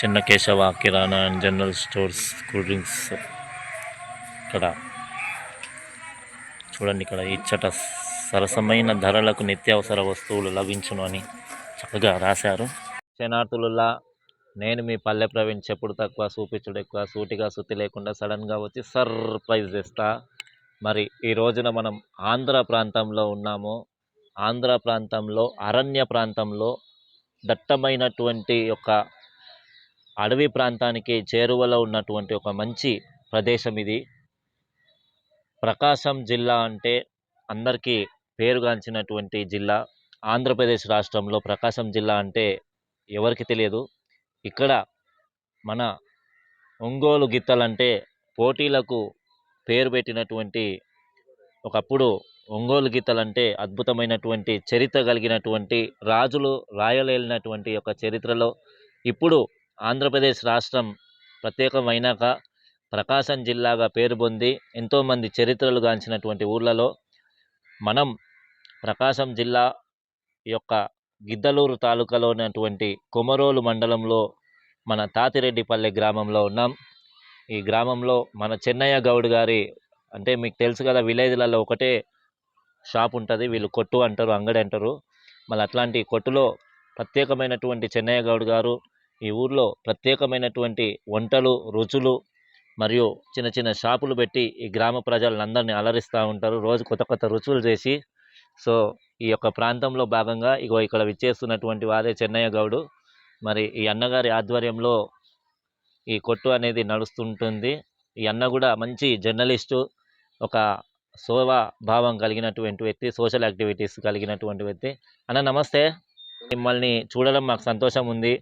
చిన్న Keshava kirana and general stores cool drinks ఇక్కడ. చూడండి ఇక్కడ ఇచ్చట సరసమైన ధరలకు నిత్యావసర వస్తువులు లభించును అని చక్కగా రాశారు. క్షణార్థులులా నేను మీ పల్లె ప్రవీణ్ చెప్పుడు తక్కువ చూపించుడు ఎక్కువ సూటిగా సుత్తి లేకుండా సడన్గా వచ్చి సర్ప్రైజ్ ఇస్తా మరి ఈ రోజున మనం ఆంధ్ర ప్రాంతంలో ఉన్నాము. ఆంధ్ర ప్రాంతంలో అరణ్య ప్రాంతంలో దట్టమైనటువంటి ఒక అడవి ప్రాంతానికి చేరువలో ఉన్నటువంటి ఒక మంచి ప్రదేశం ఇది. ప్రకాశం జిల్లా అంటే అందరికీ పేరుగాంచినటువంటి జిల్లా. ఆంధ్రప్రదేశ్ రాష్ట్రంలో ప్రకాశం జిల్లా అంటే ఎవరికి తెలియదు. ఇక్కడ మన ఒంగోలు గిత్తలంటే పోటీలకు పేరు పెట్టినటువంటి ఒకప్పుడు ఒంగోలు గీతలంటే అద్భుతమైనటువంటి చరిత్ర కలిగినటువంటి రాజులు రాయలేలినటువంటి ఒక చరిత్రలో. ఇప్పుడు ఆంధ్రప్రదేశ్ రాష్ట్రం ప్రత్యేకమైనాక ప్రకాశం జిల్లాగా పేరు పొంది ఎంతోమంది చరిత్రలు గాంచినటువంటి ఊర్లలో మనం ప్రకాశం జిల్లా యొక్క గిద్దలూరు తాలూకాలో ఉన్నటువంటి కొమరోలు మండలంలో మన తాతిరెడ్డిపల్లె గ్రామంలో ఉన్నాం. ఈ గ్రామంలో మన చెన్నయ్య గౌడ్ గారి అంటే మీకు తెలుసు కదా విలేజ్లలో ఒకటే షాప్ ఉంటుంది. వీళ్ళు కొట్టు అంటారు అంగడి అంటారు. మళ్ళీ అట్లాంటి కొట్టులో ప్రత్యేకమైనటువంటి చెన్నయ్య గౌడ్ గారు ఈ ఊర్లో ప్రత్యేకమైనటువంటి వంటలు రుచులు మరియు చిన్న చిన్న షాపులు పెట్టి ఈ గ్రామ ప్రజలందరినీ అలరిస్తూ ఉంటారు. రోజు కొత్త కొత్త రుచులు చేసి సో ఈ యొక్క ప్రాంతంలో భాగంగా ఇగో ఇక్కడ విచ్చేస్తున్నటువంటి వారే చెన్నయ్య గౌడు. మరి ఈ అన్నగారి ఆధ్వర్యంలో ఈ కొట్టు అనేది నడుస్తుంటుంది. ఈ అన్న కూడా మంచి జర్నలిస్టు ఒక సోవా భావం కలిగినటువంటి వ్యక్తి సోషల్ యాక్టివిటీస్ కలిగినటువంటి వ్యక్తి. అన్న నమస్తే. మిమ్మల్ని చూడడం మాకు సంతోషం ఉంది.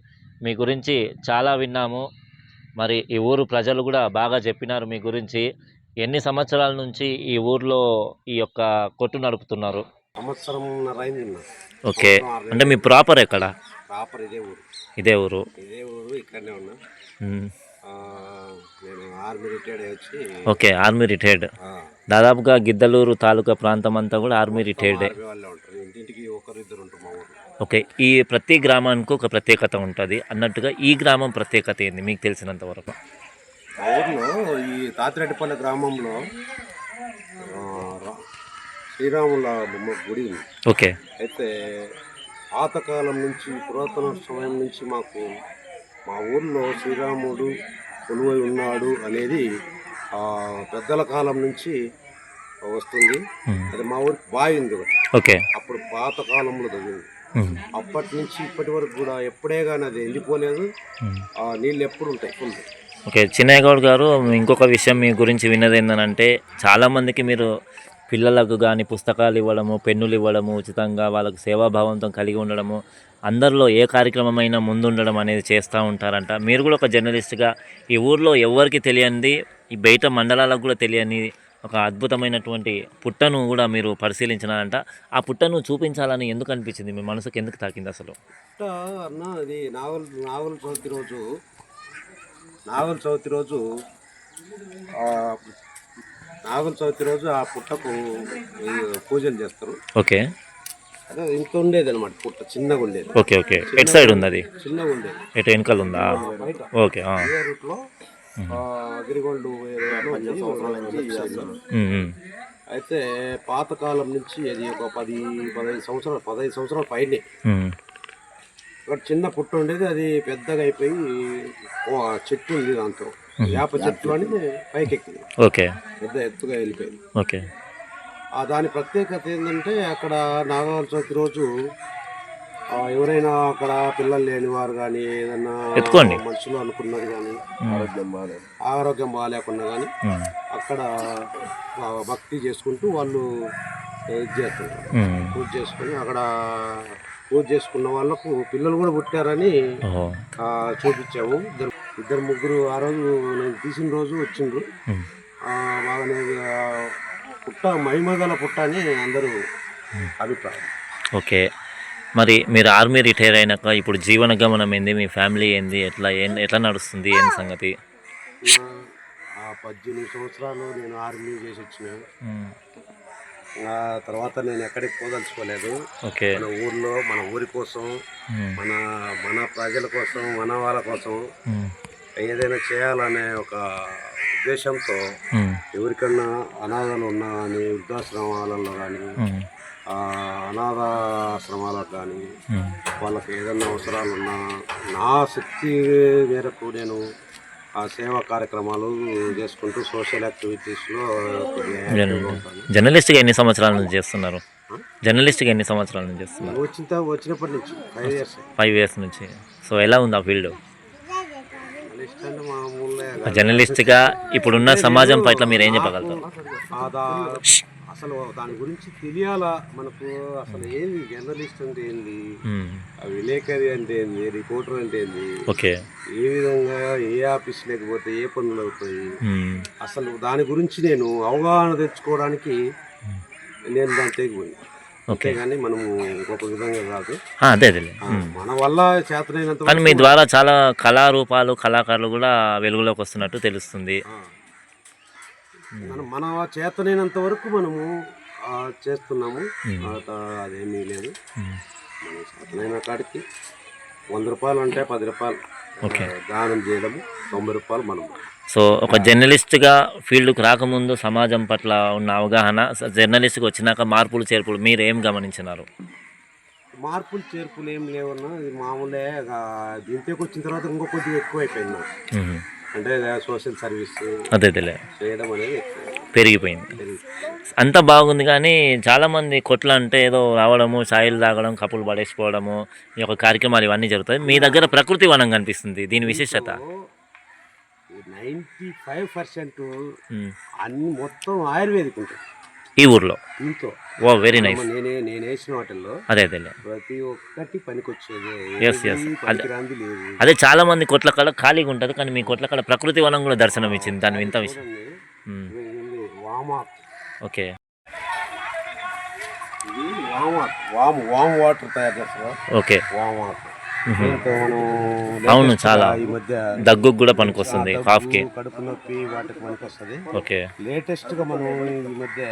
మీ గురించి చాలా విన్నాము. మరి ఈ ఊరు ప్రజలు కూడా బాగా చెప్పినారు మీ గురించి. ఎన్ని సంవత్సరాల నుంచి ఈ ఊర్లో ఈ యొక్క కొట్టు నడుపుతున్నారు? సంవత్సరం ఓకే. అంటే మీ ప్రాపర్ ఎక్కడ? ప్రాపర్ ఇదే ఊరు. ఇదే ఊరు. ఇదే ఊరు ఇక్కడనే ఉన్నా. నేను ఆర్మీ రిటైర్డ్ వచ్చి ఓకే ఆర్మీ రిటైర్డ్. దాదాపుగా గిద్దలూరు తాలూకా ప్రాంతం అంతా కూడా ఆర్మీ రిటైర్డే. ఇంటింటికి ఒకరు ఇద్దరు ఉంటారు మా ఊరు ఓకే. ఈ ప్రతి గ్రామానికి ఒక ప్రత్యేకత ఉంటుంది. అన్నట్టుగా ఈ గ్రామం ప్రత్యేకత ఏంది? మీకు తెలిసినంత వరకు. మా ఊర్లో ఈ తాతిరెడ్డిపల్లి గ్రామంలో శ్రీరాముల బొమ్మ గుడి ఉంది. ఓకే. అయితే పాతకాలం నుంచి పురాతన సమయం నుంచి మాకు మా ఊర్లో శ్రీరాముడు కొలువై ఉన్నాడు అనేది పెద్దల కాలం నుంచి వస్తుంది. అది మా ఊరికి బావి ఉంది ఒకటి. ఓకే. అప్పుడు పాత కాలంలో తగ్గింది. అప్పటి నుంచి ఇప్పటి వరకు కూడా ఎప్పుడే కానీ అది ఎండిపోలేదు. ఆ నీళ్ళు ఎప్పుడు ఉంటాయి ఫుల్ ఓకే చిన్నయ్య గౌడ్ గారు ఇంకొక విషయం మీ గురించి విన్నది ఏంటంటే చాలామందికి మీరు పిల్లలకు కానీ పుస్తకాలు ఇవ్వడము పెన్నులు ఇవ్వడము ఉచితంగా వాళ్ళకు సేవాభావంతో కలిగి ఉండడము అందరిలో ఏ కార్యక్రమమైనా ముందుండడం అనేది చేస్తూ ఉంటారంట. మీరు కూడా ఒక జర్నలిస్ట్గా ఈ ఊర్లో ఎవరికి తెలియంది? ఈ బయట మండలాలకు కూడా తెలియని ఒక అద్భుతమైనటువంటి పుట్టను కూడా మీరు పరిశీలించినారంట. ఆ పుట్టను చూపించాలని ఎందుకు అనిపించింది? మీ మనసుకు ఎందుకు తాకింది అసలు? పుట్ట అన్న అది నావల్ నావల్ చవితి రోజు నావల్ చవితి రోజు నావల్ చవితి రోజు ఆ పుట్టకు పూజలు చేస్తారు. ఓకే. అదే ఇంత ఉండేది అనమాట పుట్ట చిన్నగా ఉండేది. Okay okay. ఎటు సైడ్ ఉంది అది? చిన్నగా ఉండేది. ఎటు వెనకాల ఉందా? ఓకే రూట్లో అగ్రిగోల్డ్ ఉమ్, ఉమ్. అయితే పాతకాలం నుంచి అది ఒక పది పదహైదు సంవత్సరాలు పదహైదు సంవత్సరాల పైనే. ఉమ్. ఇక్కడ చిన్న పుట్ట ఉండేది అది పెద్దగా అయిపోయి ఓ చెట్టు ఉంది దాంతో. వేప చెట్లు అని పైకి ఎక్కింది ఓకే. పెద్ద ఎత్తుగా వెళ్ళిపోయింది. ఓకే. ఆ దాని ప్రత్యేకత ఏంటంటే అక్కడ నాగాల చవితి రోజు ఎవరైనా అక్కడ పిల్లలు లేని వారు కానీ ఏదన్నా ఎత్తుకోండి. మనుషులు అనుకున్నది కానీ ఆరోగ్యం బాగాలేదు ఆరోగ్యం బాగాలేకున్నా కానీ అక్కడ భక్తి చేసుకుంటూ వాళ్ళు ఇది చేస్తారు ఉమ్. పూజ చేసుకుని అక్కడ పూజ చేసుకున్న వాళ్ళకు పిల్లలు కూడా పుట్టారని చూపించాము. ఇద్దరు ఇద్దరు ముగ్గురు ఆ రోజు నేను తీసిన రోజు వచ్చిండ్రు. బాగానే పుట్ట మహిమగల పుట్ట అని అందరూ అభిప్రాయం. ఓకే. మరి మీరు ఆర్మీ రిటైర్ అయినాక ఇప్పుడు జీవన గమనం ఏంది? మీ ఫ్యామిలీ ఏంది? ఎట్లా ఏం ఎట్లా నడుస్తుంది? ఏం సంగతి? ఆ పద్దెనిమిది సంవత్సరాలు నేను ఆర్మీ చేసి వచ్చిన. తర్వాత నేను ఎక్కడికి పోదలుచుకోలేదు. ఓకే. మన ఊర్లో మన ఊరి కోసం మన మన ప్రజల కోసం మన వాళ్ళ కోసం ఏదైనా చేయాలనే ఒక ఉద్దేశంతో ఎవరికన్నా అనాథలు ఉన్నా కానీ వృద్ధాశ్రమాలలో కానీ అనాథాశ్రమాలకు కానీ. వాళ్ళకి ఏదైనా అవసరాలు ఉన్నా నా శక్తి మేరకు నేను ఆ సేవా కార్యక్రమాలు చేసుకుంటూ సోషల్ యాక్టివిటీస్లో జర్నలిస్ట్గా ఎన్ని సంవత్సరాల నుంచి చేస్తున్నారు? జర్నలిస్ట్గా ఎన్ని సంవత్సరాల నుంచి చేస్తున్నారు? వచ్చిన వచ్చినప్పటి నుంచి ఫైవ్ ఇయర్స్ ఫైవ్ ఇయర్స్ నుంచి. సో ఎలా ఉంది ఆ ఫీల్డ్ జర్నలిస్ట్గా ఇప్పుడున్న సమాజం పట్ల మీరు ఏం చెప్పగలుగుతారు? అసలు దాని గురించి తెలియాలా? మనకు అసలు ఏంది? జర్నలిస్ట్ అంటే ఏంది? ఆ విలేకరి అంటే ఏంది? రిపోర్టర్ అంటే ఏంది? ఓకే. ఏ విధంగా ఏ ఆఫీస్ లేకపోతే ఏ పనులు అవుతాయి? ఉమ్, అసలు దాని గురించి నేను అవగాహన తెచ్చుకోవడానికి నేను దాని తెగిపోయి ఓకే కానీ మనము ఇంకొక విధంగా కాదు. అదే. మన వల్ల చేతనైనంత కానీ మీ ద్వారా చాలా కళారూపాలు కళాకారులు కూడా వెలుగులోకి వస్తున్నట్టు తెలుస్తుంది. మనం మన చేతనైనంత వరకు మనము చేస్తున్నాము. అదేమీ లేదు. మనం చేతనైన కాడికి వంద రూపాయలు అంటే పది రూపాయలు. దానం చేయడము తొంభై రూపాయలు మనం. సో ఒక జర్నలిస్ట్గా ఫీల్డ్కి రాకముందు సమాజం పట్ల ఉన్న అవగాహన జర్నలిస్ట్కి వచ్చినాక మార్పులు చేర్పులు మీరు ఏం గమనించినారు? మార్పులు చేర్పులు ఏం లేవన్నా ఇది మామూలే దీంట్లోకి వచ్చిన తర్వాత ఇంకో కొద్దిగా ఎక్కువ అయిపోయింది నాకు. ఉమ్, అంటే సోషల్ సర్వీస్ అదే అదేలే చేయడం అనేది ఎక్కువ. పెరిగిపోయింది. అంత బాగుంది కానీ చాలామంది కొట్లు అంటే ఏదో రావడము ఛాయలు తాగడం కప్పులు పడేసిపోవడము ఈ యొక్క కార్యక్రమాలు ఇవన్నీ జరుగుతాయి. మీ దగ్గర ప్రకృతి వనం కనిపిస్తుంది దీని విశిష్టత నైంటీ ఫైవ్ పర్సెంట్ అన్ని మొత్తం ఆయుర్వేదిక్ ఉంటాయి ఈ ఊర్లో. దీంతో ఓ వెరీ నైస్ నేనే నేను వేసిన వాటిల్లో అదే అదేలే ప్రతి ఒక్కటి పనికొచ్చేది. ఏది పనికిరాంది లేదు. అదే చాలా మంది కొట్ల కాడ ఖాళీగా ఉంటుంది కానీ మీ కొట్ల కాడ ప్రకృతి వనం కూడా దర్శనం ఇచ్చింది. దాని వింత విషయం. వామాక్ ఓకే. వామ్ వామ్ వాటర్ తయారు చేస్తారు ఓకే. వామాక్ మ్మ్. అవును, చాలా. గా ఈ మధ్య దగ్గుకు కూడా పనికొస్తుంది దగ్గు, కాఫ్కి. కడుపు నొప్పి వాటికి పనికొస్తుంది. ఓకే. లేటెస్ట్గా మనం ఈ మధ్య.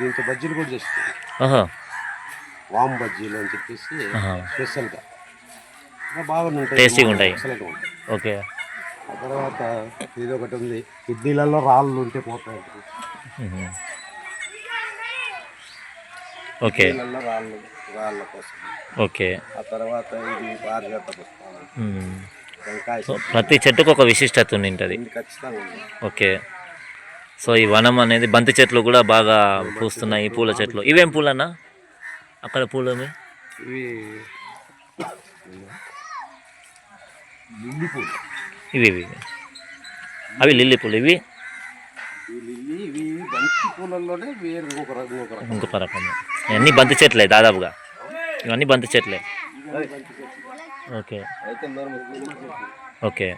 దీంతో బజ్జీలు కూడా చేస్తాం వామ్ బజ్జీలు అని చెప్పేసి. స్పెషల్గా ఇంకా బాగానే ఉంటాయి. ఓకే. ఆ తర్వాత ఇది ఒకటి ఉంది. కిడ్నీలలో రాళ్ళు ఉంటే పోతాయి. ఓకే. రాళ్ళు. రాళ్ళ కోసం. ఓకే. ఆ తర్వాత ఇది పారిజాత పుష్పం. వెంకాయ. ప్రతి చెట్టుకు ఒక విశిష్టత ఉంటుంది ఇది ఖచ్చితంగా ఉంది. ఓకే. సో ఈ వనం అనేది బంతి చెట్లు కూడా బాగా పూస్తున్నాయి పూల చెట్లు. ఇవేం పూలన్నా? అక్కడ పూలు? ఇవి లిల్లీ పూలు. ఇవి. అవి లిల్లీ పూలు ఇవి? బంతి పూలలోనే వేరు ఇంకొక రకం. ఇవన్నీ బంతి చెట్లే దాదాపుగా. ఇవన్నీ బంతి చెట్లే. ఓకే. ఓకే.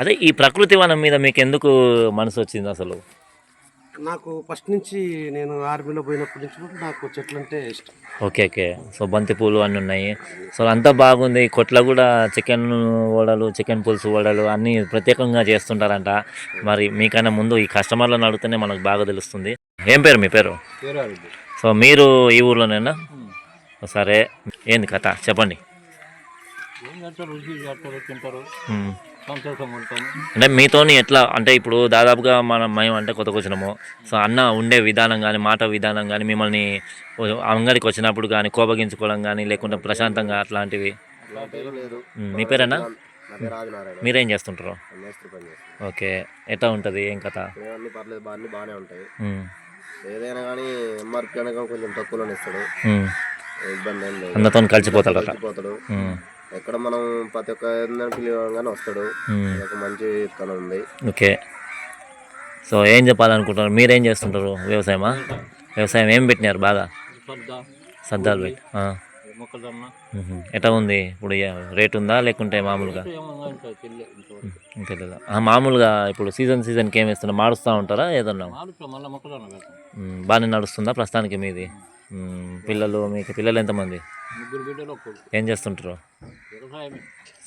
అదే ఈ ప్రకృతి వనం మీద మీకు ఎందుకు మనసు వచ్చింది అసలు? నాకు ఫస్ట్ నుంచి నేను ఆర్మీలో పోయినప్పటి నుంచి కూడా నాకు చెట్లు అంటే ఇష్టం. Okay okay. సో బంతి పూలు అన్నీ ఉన్నాయి. సో అంతా బాగుంది. కొట్ల కూడా చికెన్ వడలు చికెన్ పులుసు వడలు అన్నీ ప్రత్యేకంగా చేస్తుంటారంట. మరి మీకన్నా ముందు ఈ కస్టమర్లను అడిగితేనే మనకు బాగా తెలుస్తుంది. ఏం పేరు మీ పేరు? సో మీరు ఈ ఊర్లోనేనా? సరే. ఏంది కథ? చెప్పండి. అంటే మీతోని ఎట్లా? అంటే ఇప్పుడు దాదాపుగా మనం మేము అంటే కొత్తగా వచ్చినాము. సో అన్న ఉండే విధానం కానీ మాట విధానం కానీ మిమ్మల్ని అంగడికి వచ్చినప్పుడు కానీ కోపగించుకోవడం కానీ లేకుంటే ప్రశాంతంగా అట్లాంటివి? మీ పేరేనా? మీరేం చేస్తుంటారు? ఓకే. ఎట్లా ఉంటుంది? ఏం కథ? ఏదైనా కానీ ఎంఆర్పి అనగా కొంచెం తక్కువలోనే ఇస్తాడు. ఇబ్బంది ఏం లేదు. అందరితో కలిసిపోతాడు ఉమ్, పిలవంగానే ఎక్కడ మనం ప్రతి ఒక్క పిలవగానే వస్తాడు. ఒక మంచి తనం ఉంది. ఓకే. సో ఏం చెప్పాలనుకుంటున్నారు? మీరేం చేస్తుంటారు వ్యవసాయమా? వ్యవసాయం ఏం పెట్టినారు బాగా? సద్ద సద్దాలు పెట్టి ఆ. ఎట్లా ఉంది? ఇప్పుడు ఏ- రేట్ ఉందా? లేకుంటే మామూలుగా? తెలియదు ఆ, మామూలుగా ఇప్పుడు సీజన్ సీజన్కి ఏం వేస్తున్నా మారుస్తూ ఉంటారా? ఏదన్నా? మళ్ళీ బాగానే నడుస్తుందా ప్రస్తుతానికి మీది? పిల్లలు మీకు పిల్లలు ఎంతమంది? ఏం చేస్తుంటారు?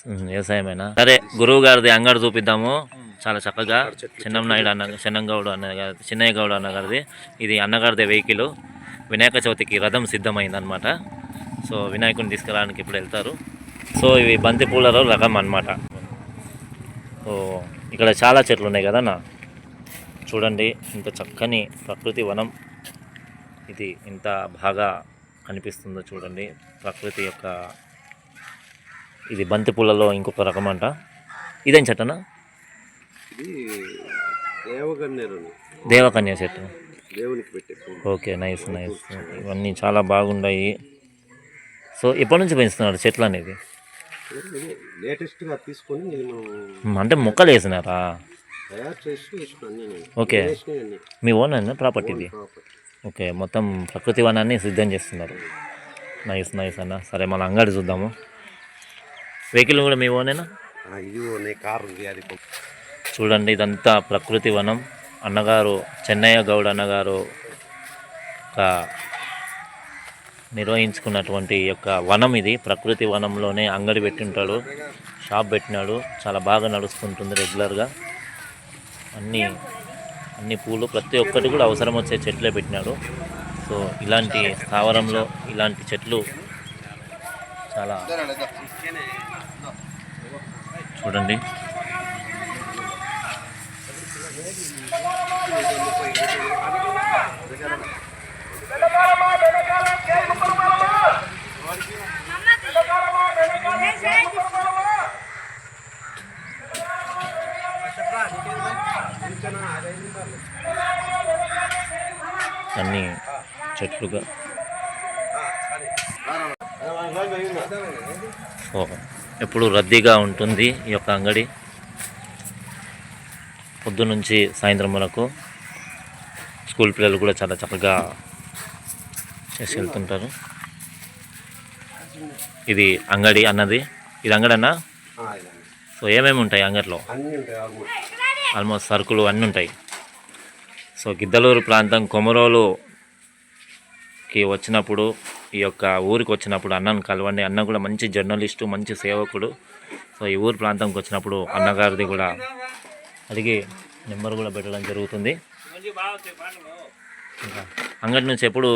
వ్యవసాయమేనా? సరే గురువు గారిది అంగడి చూపిద్దాము. చాలా చక్కగా. చిన్నంనాయుడు అన్న చెన్నంగౌడు అన్న చిన్నయ్య గౌడ్ అన్న గారిది. ఇది అన్నగారిదే వెహికల్. వినాయక చవితికి రథం సిద్ధమైందనమాట సో వినాయకుడిని తీసుకురావడానికి ఇప్పుడు వెళ్తారు. సో ఇవి బంతి పూలలో రకం అన్నమాట. సో ఇక్కడ చాలా చెట్లు ఉన్నాయి కదన్న? చూడండి ఇంత చక్కని ప్రకృతి వనం. ఇది ఇంత బాగా కనిపిస్తుందో చూడండి. ప్రకృతి యొక్క ఇది బంతి పూలలో ఇంకొక రకం అంట ఇదేం చెట్టనా దేవకన్య చెట్టు. దేవునికి ఓకే నైస్ నైస్. ఇవన్నీ చాలా బాగున్నాయి సో ఎప్పటి నుంచి పెంచుతున్నారు చెట్లు అనేది లేటెస్ట్గా తీసుకొని అంటే మొక్కలు వేసినారా. ఓకే. మీ ఓన్ అయినా ప్రాపర్టీ. ఓకే మొత్తం ప్రకృతి వనాన్ని సిద్ధం చేస్తున్నారు. నైస్ నైస్ అన్న. సరే మన అంగడి చూద్దాము. వెహికల్ కూడా మీ ఓనేనా ఇది ఉన్నాయి కారు ఉంది అది చూడండి ఇదంతా ప్రకృతి వనం. అన్నగారు చెన్నయ్య గౌడ్ అన్నగారు ఒక నిర్వహించుకున్నటువంటి యొక్క వనం ఇది. ప్రకృతి వనంలోనే అంగడి పెట్టింటాడు. షాప్ పెట్టినాడు. చాలా బాగా నడుస్తుంటుంది రెగ్యులర్గా అన్ని అన్ని పూలు ప్రతి ఒక్కటి కూడా అవసరం వచ్చే చెట్లే పెట్టినాడు. సో ఇలాంటి స్థావరంలో ఇలాంటి చెట్లు చాలా చూడండి అన్ని చెట్లుగా సో ఎప్పుడు రద్దీగా ఉంటుంది ఈ యొక్క అంగడి. పొద్దు నుంచి సాయంత్రం వరకు స్కూల్ పిల్లలు కూడా చాలా చక్కగా చేసి వెళ్తుంటారు ఇది అంగడి అన్నది. ఇది అంగడి అన్న. సో ఏమేమి ఉంటాయి ఆల్మోస్ట్. ఆల్మోస్ట్ సరుకులు అన్నీ ఉంటాయి. సో గిద్దలూరు ప్రాంతం కొమరోలుకి వచ్చినప్పుడు ఈ యొక్క ఊరికి వచ్చినప్పుడు అన్నను కలవండి. అన్న కూడా మంచి జర్నలిస్టు మంచి సేవకుడు. సో ఈ ఊరు ప్రాంతంకి వచ్చినప్పుడు అన్నగారిది కూడా అడిగి నెంబర్ కూడా పెట్టడం జరుగుతుంది. అంగడి నుంచి ఎప్పుడు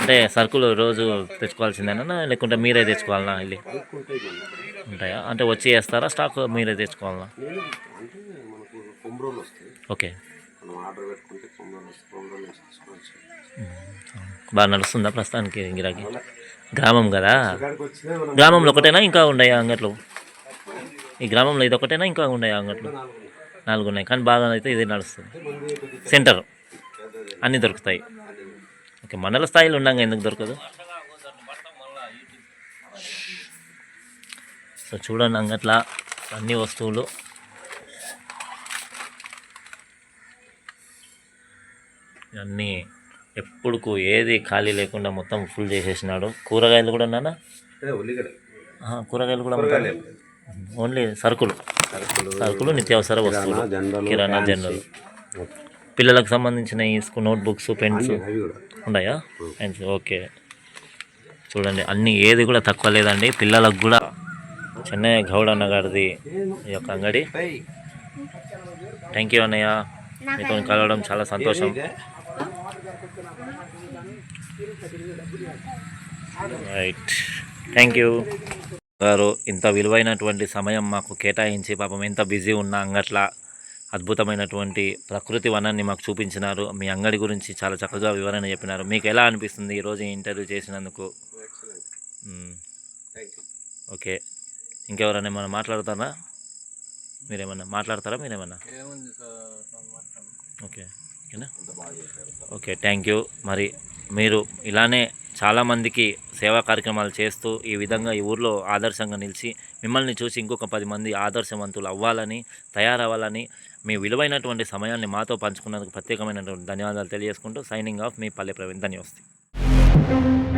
అంటే సరుకులు రోజు తెచ్చుకోవాల్సిందేనా? లేకుంటే మీరే తెచ్చుకోవాలనా వెళ్ళి? ఉంటాయి? అంటే వచ్చి వేస్తారా? స్టాక్ మీరే తెచ్చుకోవాలనా? నేను అంటే మనకు కొమ్రోలు వస్తాయి. ఓకే. ఆర్డర్ పెట్టుకుంటే బాగా నడుస్తుందా ప్రస్తుతానికి గిరాకీ గ్రామం కదా? గ్రామంలో ఒకటేనా? ఇంకా ఉన్నాయా అంగట్లు? ఈ గ్రామంలో ఇది ఒకటేనా? ఇంకా ఉన్నాయా అంగట్లు? నాలుగు ఉన్నాయి. కానీ బాగా అయితే ఇది నడుస్తుంది. సెంటర్ అన్నీ దొరుకుతాయి. ఓకే మండల స్థాయిలో ఉండగా ఎందుకు దొరకదు? సో చూడండి అంగట్ల అన్ని వస్తువులు. అన్నీ ఎప్పుడుకు ఏది ఖాళీ లేకుండా మొత్తం ఫుల్ చేసేసినాడు. కూరగాయలు కూడా ఆహా, కూరగాయలు కూడా ఓన్లీ సరుకులు. సరుకులు నిత్యావసర వస్తువులు. General kirana general. పిల్లలకు సంబంధించిన ఈ స్కూ నోట్ బుక్స్ పెన్స్ ఉన్నాయా పెన్స్ ఓకే. చూడండి అన్ని ఏది కూడా తక్కువ లేదండి. పిల్లలకు కూడా చెన్నై గౌడ్ అన్న గారిది ఈ యొక్క అంగడి. థ్యాంక్ యూ అన్నయ్య. మీతో కలవడం చాలా సంతోషం. రైట్ థ్యాంక్ యూ గారు ఇంత విలువైనటువంటి సమయం మాకు కేటాయించి పాపం ఎంత బిజీ ఉన్న అంగట్ల అద్భుతమైనటువంటి ప్రకృతి వనాన్ని మాకు చూపించినారు. మీ అంగడి గురించి చాలా చక్కగా వివరణ చెప్పినారు. మీకు ఎలా అనిపిస్తుంది ఈరోజు ఇంటర్వ్యూ చేసినందుకు? ఓకే ఇంకెవరైనా ఏమైనా మాట్లాడతారా? మీరేమన్నా మాట్లాడతారా? మీరేమన్నా? ఓకే ఓకేనా ఓకే థ్యాంక్ యూ మరి మీరు ఇలానే చాలామందికి సేవా కార్యక్రమాలు చేస్తూ ఈ విధంగా ఈ ఊర్లో ఆదర్శంగా నిలిచి మిమ్మల్ని చూసి ఇంకొక పది మంది ఆదర్శవంతులు అవ్వాలని తయారవ్వాలని మీ విలువైనటువంటి సమయాన్ని మాతో పంచుకున్నందుకు ప్రత్యేకమైనటువంటి ధన్యవాదాలు తెలియజేసుకుంటూ సైనింగ్ ఆఫ్ మీ పల్లె ప్రవీణ్. ధన్యవాదాలు.